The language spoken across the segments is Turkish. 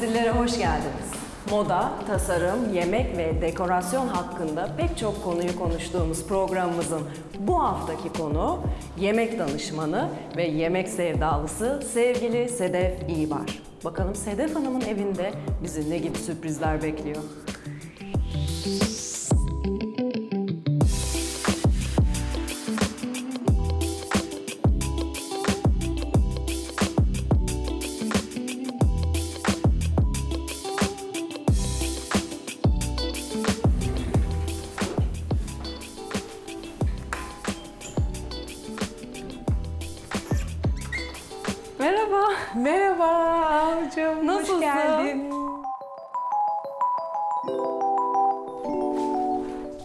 Stillere hoş geldiniz. Moda, tasarım, yemek ve dekorasyon hakkında pek çok konuyu konuştuğumuz programımızın bu haftaki konu yemek danışmanı ve yemek sevdalısı sevgili Sedef İbar. Bakalım Sedef Hanım'ın evinde bizi ne gibi sürprizler bekliyor?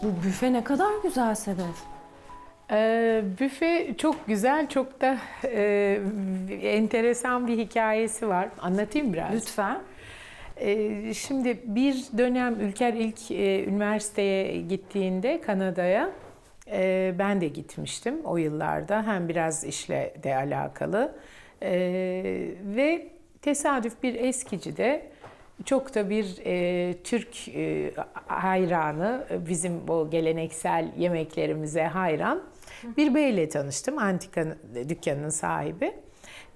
Bu büfe ne kadar güzel Sedef. Ee, büfe çok güzel, çok da e, enteresan bir hikayesi var. Anlatayım biraz. Lütfen. Ee, şimdi bir dönem Ülker ilk e, üniversiteye gittiğinde Kanada'ya e, ben de gitmiştim o yıllarda. Hem biraz işle de alakalı E, ve tesadüf bir eskicide çok da bir e, Türk e, hayranı, bizim bu geleneksel yemeklerimize hayran bir beyle tanıştım. Antika dükkanının sahibi.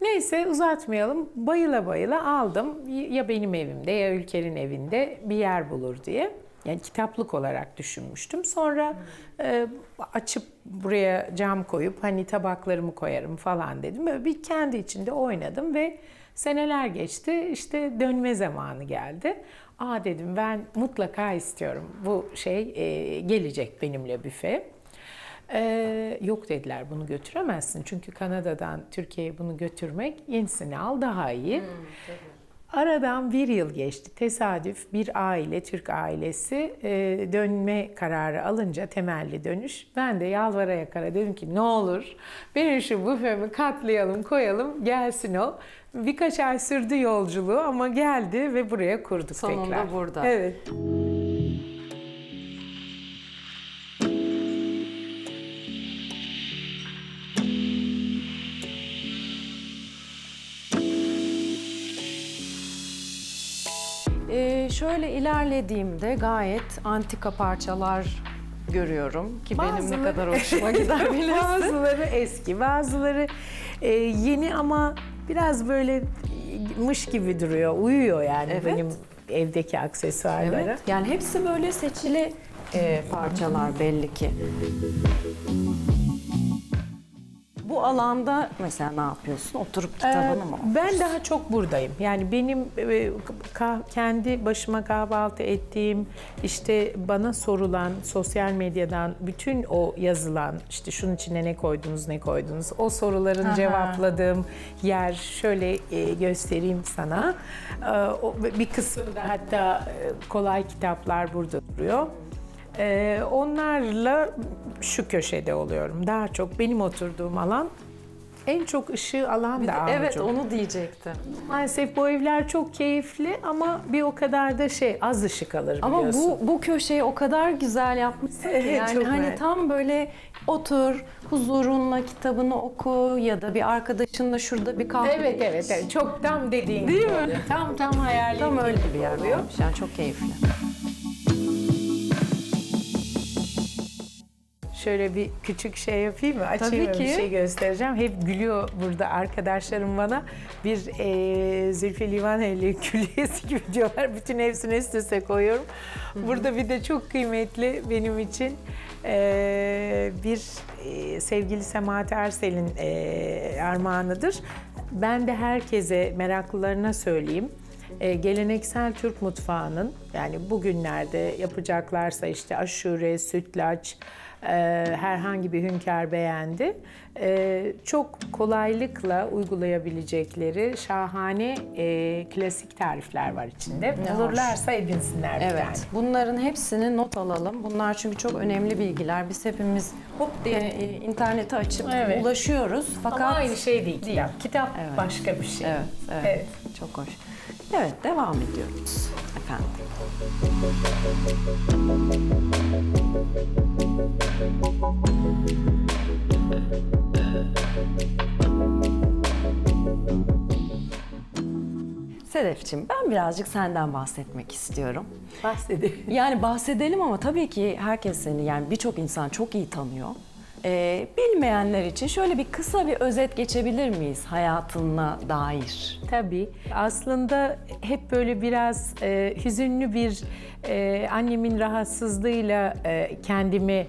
Neyse uzatmayalım. Bayıla bayıla aldım. Ya benim evimde ya Ülker'in evinde bir yer bulur diye. Yani kitaplık olarak düşünmüştüm. Sonra e, açıp buraya cam koyup hani tabaklarımı koyarım falan dedim. Böyle bir kendi içinde oynadım ve seneler geçti. İşte dönme zamanı geldi. Aa dedim ben mutlaka istiyorum. Bu şey e, gelecek benimle büfe. Ee, yok dediler bunu götüremezsin. Çünkü Kanada'dan Türkiye'ye bunu götürmek yenisini al daha iyi. Aradan bir yıl geçti. Tesadüf bir aile, Türk ailesi e, dönme kararı alınca temelli dönüş. Ben de yalvara yakara dedim ki ne olur benim şu büfemi katlayalım, koyalım, gelsin o. Birkaç ay sürdü yolculuğu ama geldi ve buraya kurduk Sonunda tekrar. burada. Evet. Şöyle ilerlediğimde gayet antika parçalar görüyorum ki benim ne kadar hoşuma gider bilirsin. bazıları eski, bazıları e, yeni ama biraz böyle mış gibi duruyor. Uyuyor yani Evet. benim evdeki aksesuarlara. Evet, yani hepsi böyle seçili e, parçalar belli ki. Bu alanda mesela ne yapıyorsun? Oturup kitabını Ee, mı? Ben daha çok buradayım. Yani benim e, ka- kendi başıma kahvaltı ettiğim, işte bana sorulan sosyal medyadan bütün o yazılan, işte şunun içine ne koydunuz, ne koydunuz, o soruların cevapladığım yer şöyle e, göstereyim sana. Ee, o- Bir kısımda hatta e, kolay kitaplar burada duruyor. Ee, onlarla şu köşede oluyorum. Daha çok benim oturduğum alan en çok ışığı alan da Evet avcum. onu diyecektim. Maalesef bu evler çok keyifli ama bir o kadar da şey az ışık alır Ama biliyorsun. bu bu köşeyi o kadar güzel yapmışsın ki Evet, yani çok hani güzel. tam böyle otur huzurunla kitabını oku ya da bir arkadaşınla şurada bir kahve Evet iç. evet evet çok tam dediğin Değil gibi mi? oluyor. Tam tam hayal Tam öyle bir yer oluyor. yani çok keyifli. Şöyle bir küçük şey yapayım mı? Açayım Tabii ve bir ki. şey göstereceğim. Hep gülüyor burada arkadaşlarım bana. Bir e, Zülfü Livaneli külliyesi gibi diyorlar. Bütün hepsini üst üste koyuyorum. Burada bir de çok kıymetli benim için e, bir e, sevgili Semahat Ersel'in e, armağanıdır. Ben de herkese meraklılarına söyleyeyim. E, geleneksel Türk mutfağının yani bugünlerde yapacaklarsa işte aşure, sütlaç, herhangi bir hünkâr beğendi. E, çok kolaylıkla uygulayabilecekleri şahane e, klasik tarifler var içinde. Ne Bulurlarsa edinsinler bir tane. Evet. Bunların hepsini not alalım. Bunlar çünkü çok önemli bilgiler. Biz hepimiz hop diye e, interneti açıp Evet. ulaşıyoruz. Fakat Ama aynı şey değil kitap. Kitap Evet. başka bir şey. Evet, evet, Evet. Çok hoş. Evet, devam ediyoruz efendim. Sedefçim ben birazcık senden bahsetmek istiyorum. Bahsedelim. Yani bahsedelim ama tabii ki herkes seni yani birçok insan çok iyi tanıyor. Ee, bilmeyenler için şöyle bir kısa bir özet geçebilir miyiz hayatına dair? Tabii. Aslında hep böyle biraz e, hüzünlü bir e, annemin rahatsızlığıyla e, kendimi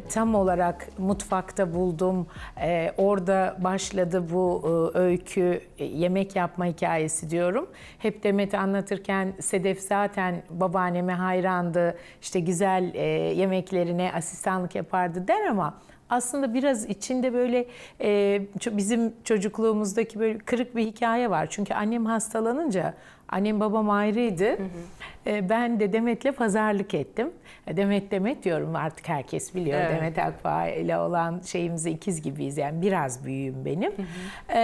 tam olarak mutfakta buldum. E, orada başladı bu e, öykü, e, yemek yapma hikayesi diyorum. Hep Demet anlatırken Sedef zaten babaanneme hayrandı. İşte güzel e, yemeklerine asistanlık yapardı der ama aslında biraz içinde böyle e, bizim çocukluğumuzdaki böyle kırık bir hikaye var. Çünkü annem hastalanınca annem babam ayrıydı. E, ben de Demet'le pazarlık ettim. E, Demet Demet diyorum artık herkes biliyor. Evet. Demet Akbağ ile olan şeyimizi ikiz gibiyiz yani biraz büyüğüm benim. E,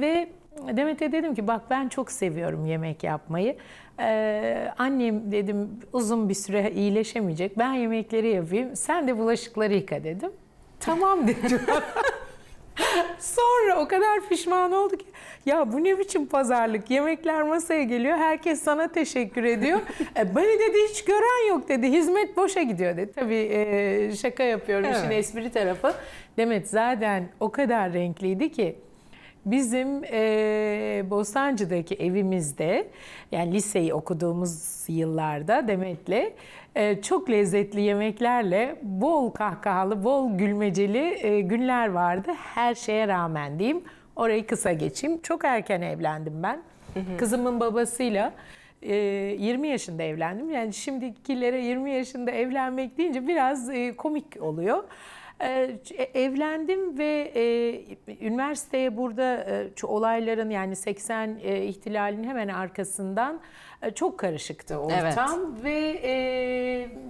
ve Demet'e dedim ki bak ben çok seviyorum yemek yapmayı. Ee, annem dedim uzun bir süre iyileşemeyecek. Ben yemekleri yapayım. Sen de bulaşıkları yıka dedim. Tamam dedim. Sonra o kadar pişman oldu ki ya bu ne biçim pazarlık yemekler masaya geliyor herkes sana teşekkür ediyor. e, beni dedi hiç gören yok dedi hizmet boşa gidiyor dedi. Tabii e, şaka yapıyorum işin Evet. espri tarafı. Demet zaten o kadar renkliydi ki Bizim e, Bostancı'daki evimizde yani liseyi okuduğumuz yıllarda Demet'le e, çok lezzetli yemeklerle bol kahkahalı, bol gülmeceli e, günler vardı. Her şeye rağmen diyeyim. Orayı kısa geçeyim. Çok erken evlendim ben. Kızımın babasıyla e, 20 yaşında evlendim. Yani şimdikilere 20 yaşında evlenmek deyince biraz e, komik oluyor. Ee, Evlendim ve e, üniversiteye burada e, olayların yani 80 e, ihtilalinin hemen arkasından e, çok karışıktı ortam ve e,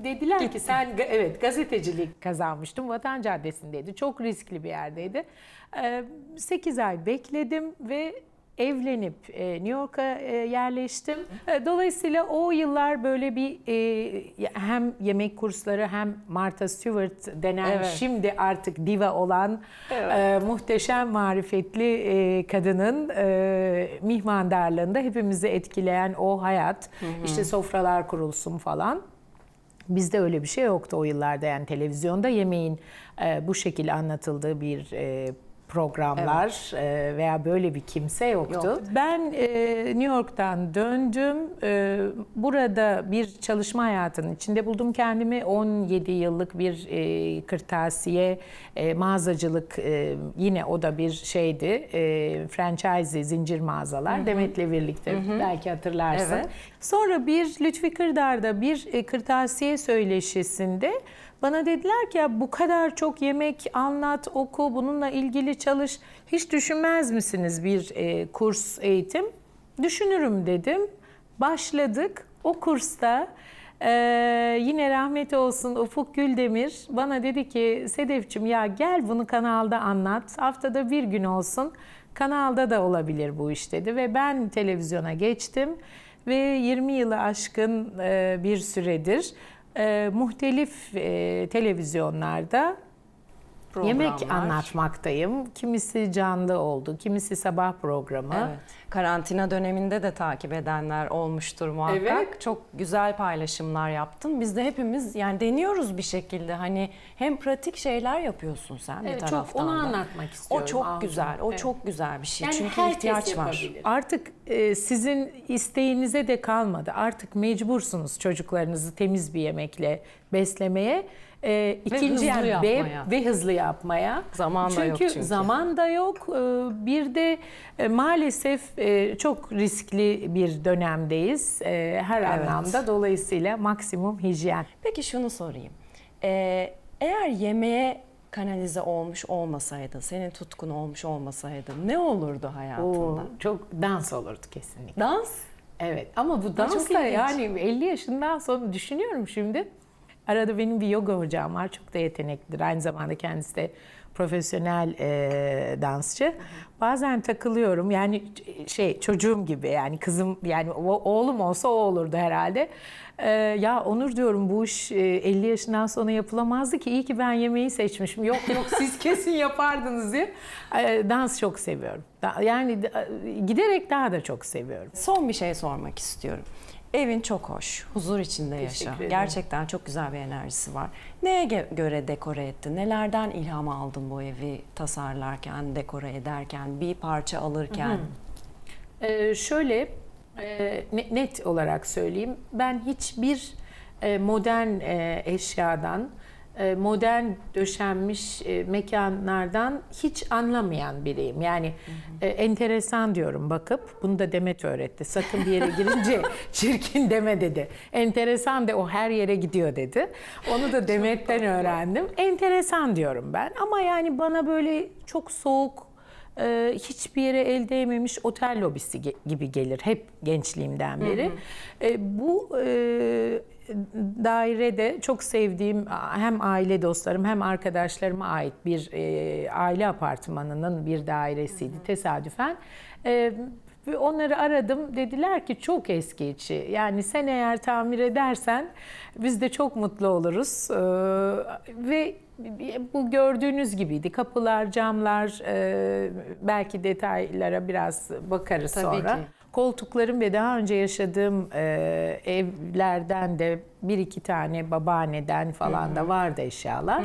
dediler ki sen evet gazetecilik kazanmıştın Vatan Caddesi'ndeydi çok riskli bir yerdeydi. E, 8 ay bekledim ve evlenip e, New York'a e, yerleştim. E, Dolayısıyla o yıllar böyle bir e, hem yemek kursları hem Martha Stewart denen Evet. şimdi artık diva olan e, muhteşem marifetli e, kadının e, mihmandarlığında hepimizi etkileyen o hayat. işte sofralar kurulsun falan. Bizde öyle bir şey yoktu o yıllarda yani televizyonda yemeğin e, bu şekilde anlatıldığı bir e, programlar e, veya böyle bir kimse yoktu. Yok. Ben e, New York'tan döndüm. E, burada bir çalışma hayatının içinde buldum kendimi. 17 yıllık bir e, kırtasiye, e, mağazacılık e, yine o da bir şeydi. E, franchise, zincir mağazalar. Demet'le birlikte belki hatırlarsın. Evet. Sonra bir Lütfi Kırdar'da bir e, kırtasiye söyleşisinde bana dediler ki ya bu kadar çok yemek anlat, oku, bununla ilgili çalış. Hiç düşünmez misiniz bir e, kurs, eğitim? Düşünürüm dedim. Başladık. O kursta e, yine rahmet olsun Ufuk Güldemir bana dedi ki Sedefçim ya gel bunu kanalda anlat. Haftada bir gün olsun. Kanalda da olabilir bu iş dedi ve ben televizyona geçtim ve 20 yılı aşkın e, bir süredir e, muhtelif e, televizyonlarda yemek Programlar. anlatmaktayım. Kimisi canlı oldu, kimisi sabah programı. Evet. Karantina döneminde de takip edenler olmuştur muhakkak. Evet. Çok güzel paylaşımlar yaptın. Biz de hepimiz yani deniyoruz bir şekilde. Hani hem pratik şeyler yapıyorsun sen bir Evet, çok taraftan onu da. anlatmak istiyorum. O çok Arzu. güzel. O Evet. çok güzel bir şey. Yani Çünkü ihtiyaç var. yapabilir. Artık e, sizin isteğinize de kalmadı. Artık mecbursunuz çocuklarınızı temiz bir yemekle beslemeye. E, ikinci hızlı yani yapmaya. ve hızlı yapmaya. Zaman da yok çünkü. zaman da yok. E, bir de e, maalesef e, çok riskli bir dönemdeyiz. E, her Evet. anlamda. Dolayısıyla maksimum hijyen. Peki şunu sorayım. Ee, eğer yemeğe kanalize olmuş olmasaydı, senin tutkun olmuş olmasaydı ne olurdu hayatında? Oo, çok dans olurdu kesinlikle. Dans? Evet ama bu dans da yani 50 yaşından sonra düşünüyorum şimdi. Arada benim bir yoga hocam var. Çok da yeteneklidir. Aynı zamanda kendisi de profesyonel e, dansçı. Bazen takılıyorum. Yani şey çocuğum gibi yani kızım yani o- oğlum olsa o olurdu herhalde. E, ya Onur diyorum bu iş e, 50 yaşından sonra yapılamazdı ki iyi ki ben yemeği seçmişim. Yok yok siz kesin yapardınız diye. E, dans çok seviyorum. Da- Yani e, giderek daha da çok seviyorum. Son bir şey sormak istiyorum. Evin çok hoş, huzur içinde yaşa. Ederim. Gerçekten çok güzel bir enerjisi var. Neye göre dekore ettin? Nelerden ilham aldın bu evi tasarlarken, dekore ederken, bir parça alırken? Ee, şöyle e, ne- net olarak söyleyeyim. Ben hiçbir e, modern e, eşyadan, modern döşenmiş e, mekanlardan hiç anlamayan biriyim. Yani e, enteresan diyorum bakıp. Bunu da Demet öğretti. Sakın bir yere girince çirkin deme dedi. Enteresan de o her yere gidiyor dedi. Onu da Demet'ten öğrendim. Enteresan diyorum ben. Ama yani bana böyle çok soğuk e, hiçbir yere el değmemiş otel lobisi gibi gelir hep gençliğimden beri. E, bu e, dairede çok sevdiğim hem aile dostlarım hem arkadaşlarıma ait bir e, aile apartmanının bir dairesiydi tesadüfen. E, ve onları aradım. Dediler ki çok eski içi. Yani sen eğer tamir edersen biz de çok mutlu oluruz. Ee, ve bu gördüğünüz gibiydi. Kapılar, camlar, e, belki detaylara biraz bakarız Tabii sonra. ki. Koltuklarım ve daha önce yaşadığım e, evlerden de bir iki tane babaanneden falan da vardı eşyalar.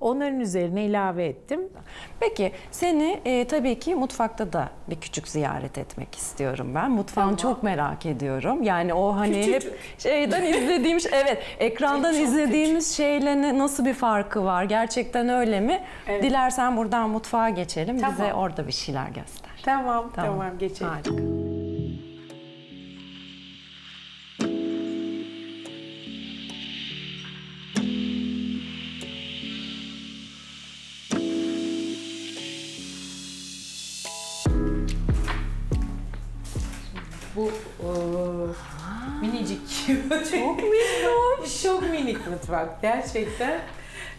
Onların üzerine ilave ettim. Peki seni e, tabii ki mutfakta da bir küçük ziyaret etmek istiyorum ben. Mutfağını çok merak ediyorum. Yani o hani Küçücük. hep şeyden izlediğim şey- evet ekrandan Çok izlediğimiz şeyle ne- nasıl bir farkı var? Gerçekten öyle mi? Evet. Dilersen buradan mutfağa geçelim. Tamam. Bize orada bir şeyler göster. Tamam, tamam, geçelim. Harika. Bu e, minicik. Çok minnoş. Çok minik mutfak gerçekten.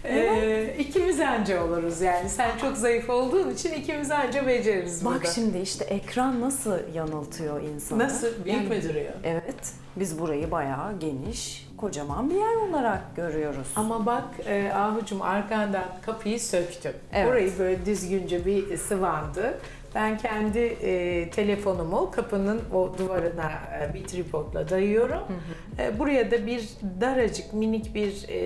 Ee, ikimiz anca oluruz yani. Sen çok zayıf olduğun için ikimiz anca beceririz Bak burada. şimdi işte ekran nasıl yanıltıyor insanı. Nasıl? Büyük Yani- mü duruyor? Evet. Biz burayı bayağı geniş, kocaman bir yer olarak görüyoruz. Ama bak e, Ahucum arkandan kapıyı söktüm. Evet. Orayı böyle düzgünce bir sıvandı. Ben kendi e, telefonumu kapının o duvarına e, bir tripodla dayıyorum. E, buraya da bir daracık minik bir e,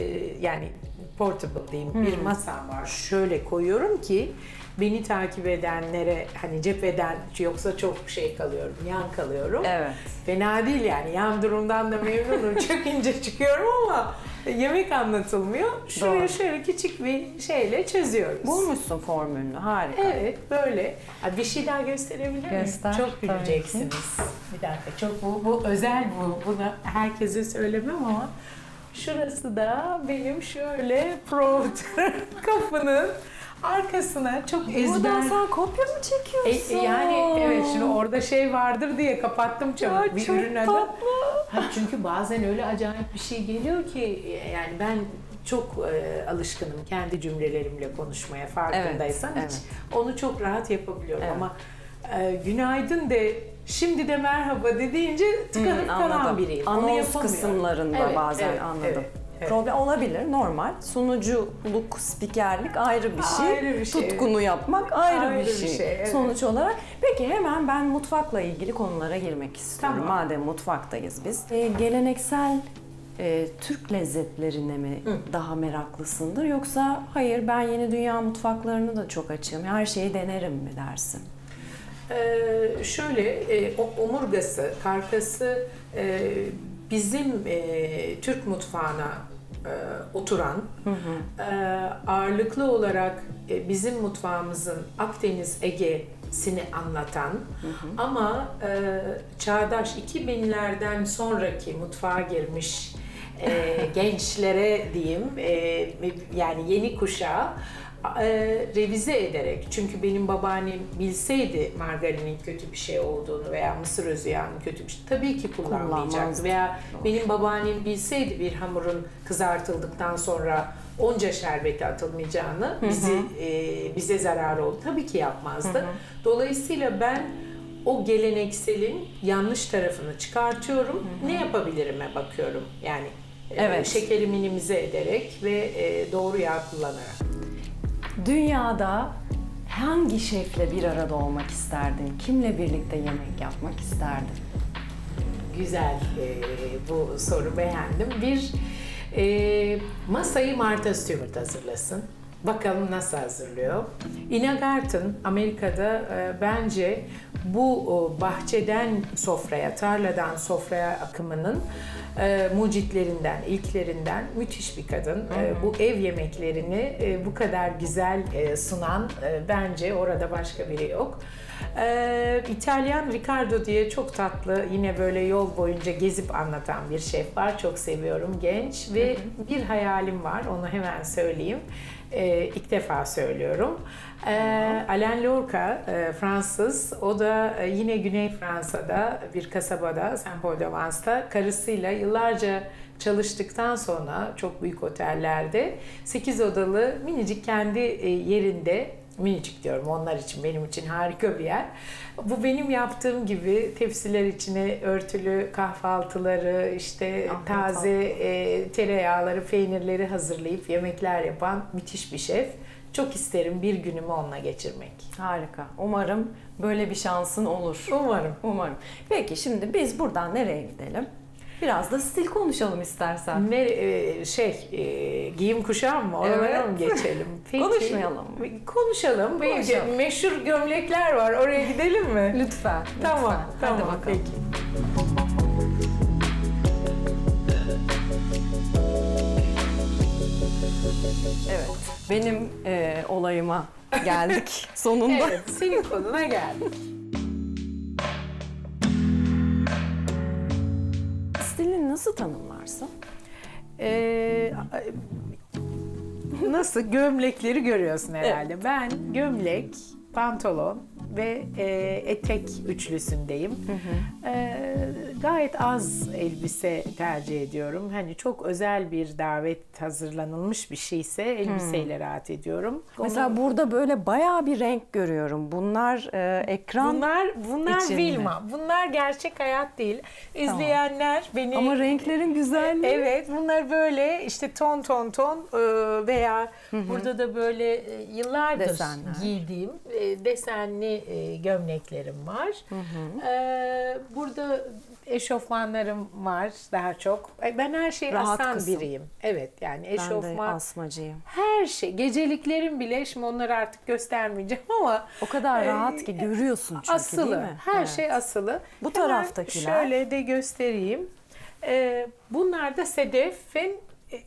yani portable diyeyim bir masam var. Şöyle koyuyorum ki beni takip edenlere hani cepheden yoksa çok şey kalıyorum, yan kalıyorum. Evet. Fena değil yani. Yan durumdan da memnunum. Çok ince çıkıyorum ama yemek anlatılmıyor. Şuraya Doğru. şöyle küçük bir şeyle çözüyoruz. Bulmuşsun formülünü. Harika. Evet böyle. Ha, bir şey daha gösterebilir miyim? Göster, Çok tabii güleceksiniz. Bir dakika çok bu, bu özel bu. Bunu herkese söylemem ama şurası da benim şöyle provder kapının arkasına çok ezber. Buradan sen kopya mı E, çekiyorsun? e, yani evet şimdi orada şey vardır diye kapattım çabuk Ya bir çok ürün adı. tatlı. Ha, çünkü bazen öyle acayip bir şey geliyor ki e, yani ben çok e, alışkınım kendi cümlelerimle konuşmaya farkındaysan Evet, hiç onu çok rahat yapabiliyorum Evet. ama e, günaydın de şimdi de merhaba de deyince tıkanıp Hmm, kalan biriyim. Anons kısımlarında Evet, bazen evet, anladım. evet, evet. Problem olabilir normal. Sunuculuk, spikerlik ayrı bir şey. Ayrı bir şey. Tutkunu yapmak ayrı, Ayrı bir bir şey. şey, evet. Sonuç olarak. Peki hemen ben mutfakla ilgili konulara girmek istiyorum. Tamam. Madem mutfaktayız biz. Ee, geleneksel e, Türk lezzetlerine mi daha meraklısındır yoksa hayır ben yeni dünya mutfaklarını da çok açığım. Her şeyi denerim mi dersin? Ee, şöyle e, omurgası, karkası e, bizim e, Türk mutfağına e, oturan e, ağırlıklı olarak e, bizim mutfağımızın Akdeniz Ege'sini anlatan ama e, çağdaş 2000'lerden sonraki mutfağa girmiş e, gençlere diyeyim e, yani yeni kuşağa e, revize ederek çünkü benim babaannem bilseydi margarinin kötü bir şey olduğunu veya mısır özü yağının kötü bir şey tabii ki kullanmayacaktı veya benim babaannem bilseydi bir hamurun kızartıldıktan sonra onca şerbeti atılmayacağını bizi e, bize zararı oldu. Tabii ki yapmazdı. Dolayısıyla ben o gelenekselin yanlış tarafını çıkartıyorum. Ne yapabilirime bakıyorum. Yani e, Evet. şekeri minimize ederek ve e, doğru yağ kullanarak. Dünyada hangi şefle bir arada olmak isterdin? Kimle birlikte yemek yapmak isterdin? Güzel e, bu soru beğendim. Bir e, masayı Martha Stewart hazırlasın. Bakalım nasıl hazırlıyor. Ina Garten Amerika'da e, bence bu o, bahçeden sofraya, tarladan sofraya akımının e, mucitlerinden, ilklerinden müthiş bir kadın. E, bu ev yemeklerini e, bu kadar güzel e, sunan e, bence orada başka biri yok. Ee, İtalyan Riccardo diye çok tatlı yine böyle yol boyunca gezip anlatan bir şef var. Çok seviyorum genç ve bir hayalim var onu hemen söyleyeyim. Ee, ilk defa söylüyorum. Ee, Alain Lorca e, Fransız. O da e, yine Güney Fransa'da bir kasabada Saint Paul de Vence'da karısıyla yıllarca çalıştıktan sonra çok büyük otellerde 8 odalı minicik kendi e, yerinde minicik diyorum onlar için benim için harika bir yer. Bu benim yaptığım gibi tepsiler içine örtülü kahvaltıları işte Ah, taze e, tereyağları peynirleri hazırlayıp yemekler yapan müthiş bir şef. Çok isterim bir günümü onunla geçirmek. Harika. Umarım böyle bir şansın olur. Umarım. Umarım. Peki şimdi biz buradan nereye gidelim? Biraz da stil konuşalım istersen. Ne e, şey e, giyim kuşam mı? Oralara Evet. mı geçelim? Konuşmayalım mı? Konuşalım. Konuşalım. meşhur gömlekler var. Oraya gidelim mi? Lütfen. Tamam, lütfen. tamam. Hadi bakalım. Peki. Evet. Benim e, olayıma geldik sonunda. Evet, senin konuna geldik. nasıl tanımlarsın? Ee, nasıl gömlekleri görüyorsun herhalde. Ben gömlek, pantolon ve e, etek üçlüsündeyim. Ee, gayet az elbise tercih ediyorum. Hani çok özel bir davet hazırlanılmış bir şeyse elbiseyle rahat ediyorum. Mesela Onu- burada böyle bayağı bir renk görüyorum. Bunlar e, ekran bunlar bunlar. Vilma. Bunlar gerçek hayat değil. İzleyenler beni ama renklerin güzelliği. Evet bunlar böyle işte ton ton ton e, veya burada da böyle e, yıllardır Desenler. giydiğim e, desenli e, gömleklerim var. E, Burada eşofmanlarım var daha çok. E, Ben her şeyi Rahat asan kısım. biriyim. Evet yani Ben de eşofman asmacıyım. her şey geceliklerim bile şimdi onları artık göstermeyeceğim ama O kadar e, rahat ki görüyorsun çünkü asılı. değil mi? Her Evet. şey asılı. Bu Hemen taraftakiler? Şöyle de göstereyim. Ee, bunlar da Sedef'in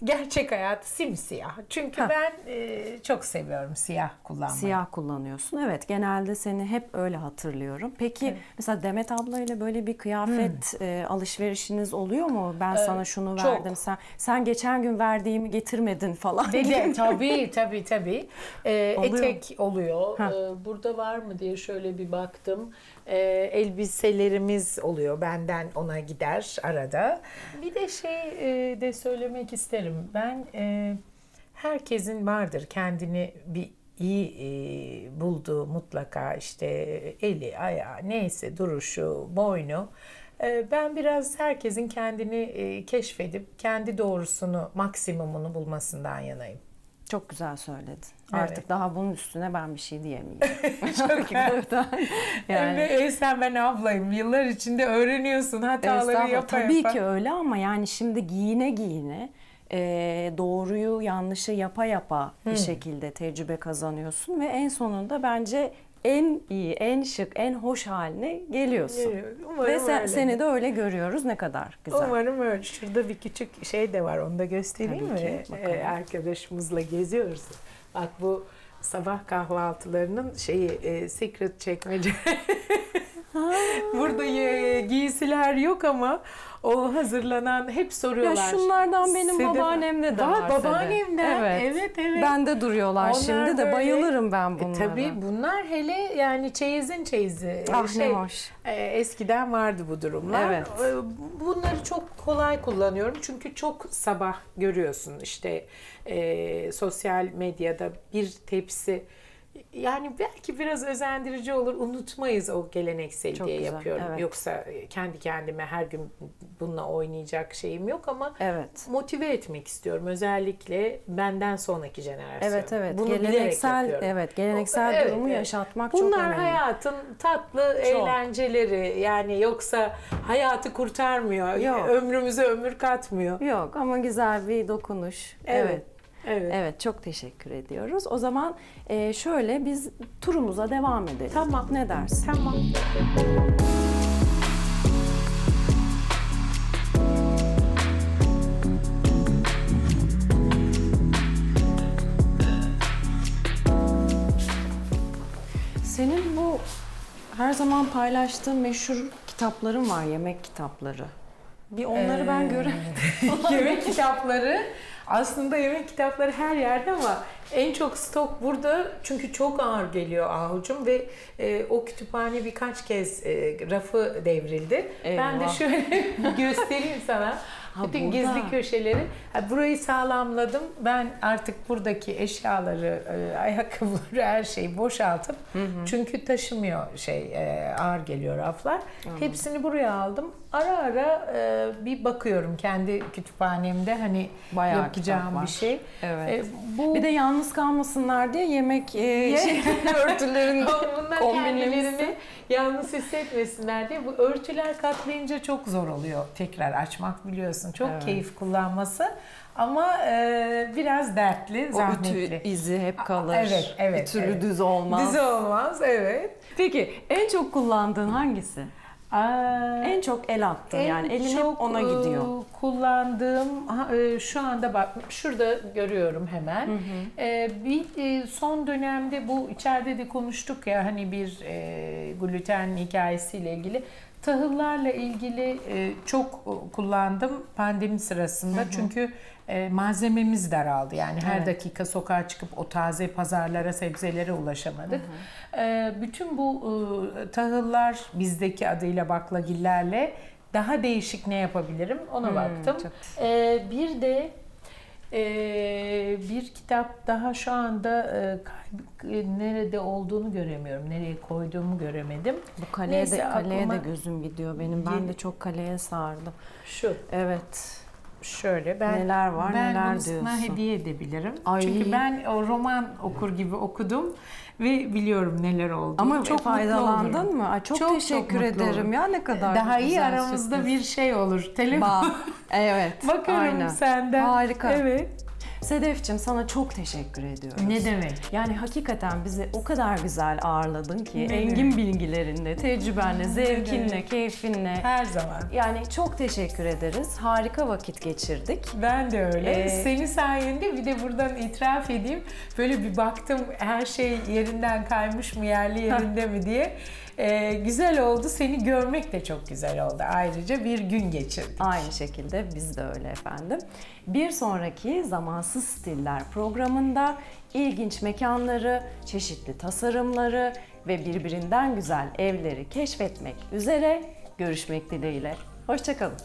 gerçek hayatı simsiyah. Çünkü Ha. ben e, çok seviyorum siyah kullanmayı. Siyah kullanıyorsun. Evet genelde seni hep öyle hatırlıyorum. Peki mesela Demet ablayla böyle bir kıyafet e, alışverişiniz oluyor mu? Ben sana şunu Hmm. çok. verdim. Sen sen geçen gün verdiğimi getirmedin falan. Dedi, tabii tabii tabii. Ee, Oluyor. etek oluyor. Ha. Ee, burada var mı diye şöyle bir baktım. Ee, elbiselerimiz oluyor. Benden ona gider arada. Bir de şey e, de söylemek isterim. Ben e, herkesin vardır kendini bir iyi e, bulduğu mutlaka işte eli, ayağı, neyse duruşu, boynu. E, ben biraz herkesin kendini e, keşfedip kendi doğrusunu, maksimumunu bulmasından yanayım. Çok güzel söyledin. Evet. Artık daha bunun üstüne ben bir şey diyemeyeceğim. Çok yani. Yani e, sen ben ablayım. Yıllar içinde öğreniyorsun hataları yapa Tabii yapa. ki öyle ama yani şimdi giyine giyine e, doğruyu yanlışı yapa yapa bir şekilde tecrübe kazanıyorsun ve en sonunda bence en iyi, en şık, en hoş haline geliyorsun. Geliyor. Umarım Ve sen, öyle. seni de öyle görüyoruz. Ne kadar güzel. Umarım öyle. Şurada bir küçük şey de var. Onu da göstereyim Tabii ki, mi? bakalım. Ee, arkadaşımızla geziyoruz. Bak bu sabah kahvaltılarının şeyi e, secret çekmece. Burada e, giysiler yok ama o hazırlanan hep Ya soruyorlar. şunlardan benim Sedef- babaannemde de var. var. Babaannemden. Evet. Evet, evet. Bende duruyorlar Onlar şimdi de böyle- bayılırım ben E, bunlara. tabii bunlar hele yani çeyizin çeyizi. Ah, ne şey, hoş. e, eskiden vardı bu durumlar. Evet. E, Bunları çok kolay kullanıyorum çünkü çok sabah görüyorsun işte e, sosyal medyada bir tepsi yani belki biraz özendirici olur unutmayız o geleneksel Çok diye güzel, yapıyorum. evet. Yoksa kendi kendime her gün bununla oynayacak şeyim yok ama Evet. motive etmek istiyorum özellikle benden sonraki jenerasyon. Evet evet. Bunu geleneksel evet geleneksel Evet, durumu evet. yaşatmak çok Bunlar önemli. hayatın tatlı eğlenceleri yani yoksa hayatı kurtarmıyor, Yok. ömrümüze ömür katmıyor. Yok ama güzel bir dokunuş. Evet. evet. Evet. Evet çok teşekkür ediyoruz. O zaman e, şöyle biz turumuza devam edelim. Tamam. Ne dersin? Tamam. Senin bu her zaman paylaştığın meşhur kitapların var, yemek kitapları. Bir onları ben Ee, göremedim. yemek kitapları aslında yemek kitapları her yerde ama en çok stok burada çünkü çok ağır geliyor ahucum ve e, o kütüphane birkaç kez e, rafı devrildi. Ben de Eyvah. şöyle göstereyim sana. Ha, Bütün burada. gizli köşeleri. Ha, Burayı sağlamladım. Ben artık buradaki eşyaları, e, ayakkabıları, her şeyi boşaltıp çünkü taşımıyor şey e, ağır geliyor raflar. Hepsini buraya aldım. Ara ara e, bir bakıyorum kendi kütüphanemde hani Bayağı yapacağım bir şey. Evet. E, bu Bir de yalnız kalmasınlar diye yemek e, şey, örtülerini Bunlar kombinlemişsin. kendilerini yalnız hissetmesinler diye bu örtüler katlayınca çok zor oluyor tekrar açmak biliyorsun. Çok Evet. keyif kullanması ama e, biraz dertli, O zahmetli. ütü izi hep kalır. Evet, evet, Bir türlü evet. düz olmaz. Dizi olmaz, evet. Peki en çok kullandığın hangisi? Aa, En çok el attın en yani elin hep çok, ona e, gidiyor. kullandığım ha, e, şu anda bak şurada görüyorum hemen. E, bir e, son dönemde bu içeride de konuştuk ya hani bir e, gluten hikayesiyle ilgili tahıllarla ilgili e, çok e, kullandım pandemi sırasında çünkü e, malzememiz daraldı yani her Evet. dakika sokağa çıkıp o taze pazarlara sebzelere ulaşamadık. E, bütün bu tahıllar bizdeki adıyla baklagillerle daha değişik ne yapabilirim ona baktım. çok bir de e, bir kitap daha şu anda e, nerede olduğunu göremiyorum. Nereye koyduğumu göremedim. Bu kaleye Neyse, de kaleye aklıma- de gözüm gidiyor benim. Ben de çok kaleye sardım. Şu Evet. Şöyle ben Neler var, ben neler bunu sana diyorsun? hediye edebilirim. Ay. Çünkü ben o roman okur gibi okudum ve biliyorum neler olduğunu. Ama çok çok faydalandın mı? Ay çok, Çok, çok teşekkür mutlu ederim olurum. ya ne kadar Daha iyi aramızda sürpriz. bir şey olur. Telefon. Bağ. Evet. Bakarım aynen. senden. Harika. Evet. Sedef'cim sana çok teşekkür ediyoruz. Ne demek? Yani hakikaten bizi o kadar güzel ağırladın ki Ne engin demek? bilgilerinle, tecrübenle, zevkinle, keyfinle. Her zaman. Yani çok teşekkür ederiz. Harika vakit geçirdik. Ben de öyle. Ee, Senin sayende bir de buradan itiraf edeyim. Böyle bir baktım her şey yerinden kaymış mı, yerli yerinde mi diye. Ee, güzel oldu. Seni görmek de çok güzel oldu. Ayrıca bir gün geçirdik. Aynı şekilde biz de öyle efendim. Bir sonraki Zamansız Stiller programında ilginç mekanları, çeşitli tasarımları ve birbirinden güzel evleri keşfetmek üzere görüşmek dileğiyle. Hoşçakalın.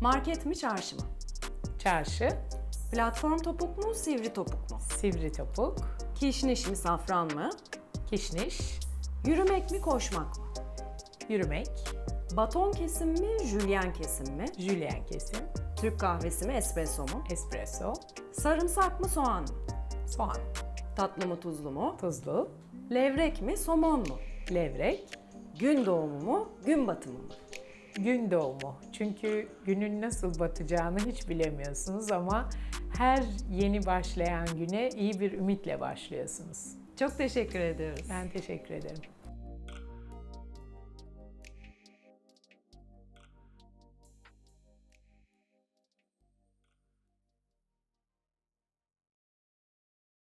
Market mi çarşı mı? Çarşı, Platform topuk mu, sivri topuk mu? sivri topuk, Kişniş mi, safran mı? kişniş, Yürümek mi, koşmak mı? yürümek, Baton kesim mi, jülyen kesim mi? jülyen kesim, Türk kahvesi mi, espresso mu? espresso, Sarımsak mı, soğan mı? soğan, Tatlı mı, tuzlu mu? tuzlu, Levrek mi, somon mu? levrek, Gün doğumu mu, gün batımı mı? Gün doğumu. Çünkü günün nasıl batacağını hiç bilemiyorsunuz ama her yeni başlayan güne iyi bir ümitle başlıyorsunuz. Çok teşekkür ediyoruz. Ben teşekkür ederim.